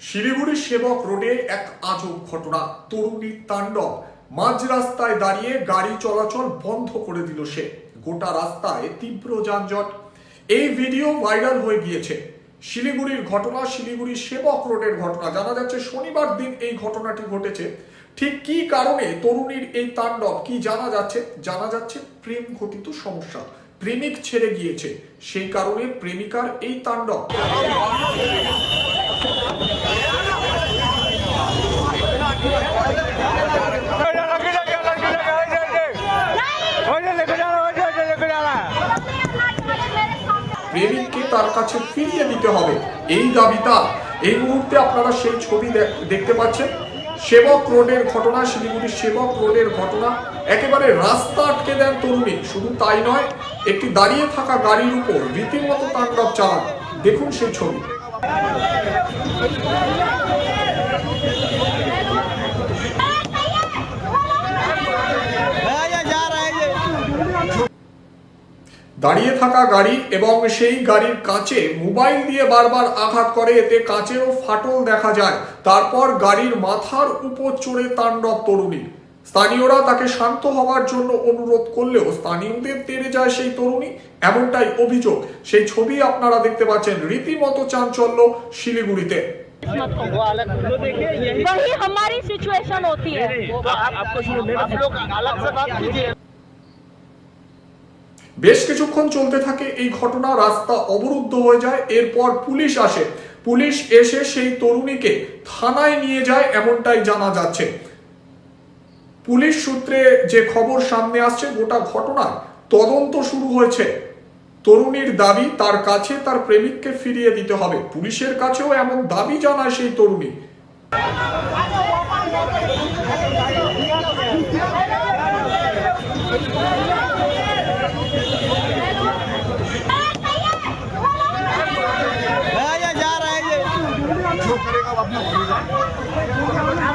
শিলিগুড়ির সেবক রোডে এক আজব ঘটনা। তরুণীর তাণ্ডব। মাঝ রাস্তায় দাঁড়িয়ে গাড়ি চলাচল বন্ধ করে দিল সে। গোটা রাস্তায় তীব্র যানজট। এই ভিডিও ভাইরাল হয়ে গিয়েছে। শিলিগুড়ির ঘটনা শিলিগুড়ির সেবক রোডের ঘটনা। জানা যাচ্ছে শনিবার দিন এই ঘটনাটি ঘটেছে। ঠিক কি কারণে তরুণীর এই তাণ্ডব, কি জানা যাচ্ছে? জানা যাচ্ছে প্রেম ঘটিত সমস্যা। প্রেমিক ছেড়ে গিয়েছে। সেই কারণে প্রেমিকার এই তাণ্ডব। প্রেমিককে তার কাছে ফিরিয়ে দিতে হবে। এই দাবি তার। এই মুহূর্তে আপনারা সেই ছবি দেখতে পাচ্ছেন। সেবক রোডের ঘটনা, শিলিগুড়ির সেবক রোডের ঘটনা, একেবারে রাস্তা আটকে দেন তরুণী। শুধু তাই নয়, একটি দাঁড়িয়ে থাকা গাড়ির উপর রীতিমতো তাণ্ডব চালান। দেখুন সেই ছবি। দাঁড়িয়ে থাকা গাড়ি এবং সেই গাড়ির কাঁচে মোবাইল দিয়ে বারবার আঘাত করে এতে কাঁচেরও ফাটল দেখা যায় তারপর গাড়ির মাথার উপর চড়ে তাণ্ডব তরুণী স্থানীয়রা তাকে শান্ত হওয়ার জন্য অনুরোধ করলেও স্থানীয়দের তেড়ে যায় সেই তরুণী এমনটাই অভিযোগ সেই ছবি আপনারা দেখতে পাচ্ছেন রীতিমতো চাঞ্চল্য শিলিগুড়িতে मत करो वही हमारी सिचुएशन होती है आपको सुनो आप लोग अलग से बात कीजिए বেশ কিছুক্ষণ চলতে থাকে এই ঘটনা, রাস্তা অবরুদ্ধ হয়ে যায়, এরপর পুলিশ আসে। পুলিশ এসে সেই তরুণীকে থানায় নিয়ে যায় এমনটাই জানা যাচ্ছে। পুলিশ সূত্রে যে খবর সামনে আসছে, গোটা ঘটনার তদন্ত শুরু হয়েছে। তরুণীর দাবি, তার কাছে তার প্রেমিককে ফিরিয়ে দিতে হবে। পুলিশের কাছেও এমন দাবি জানায় সেই তরুণী। करेगा अपना भरेगा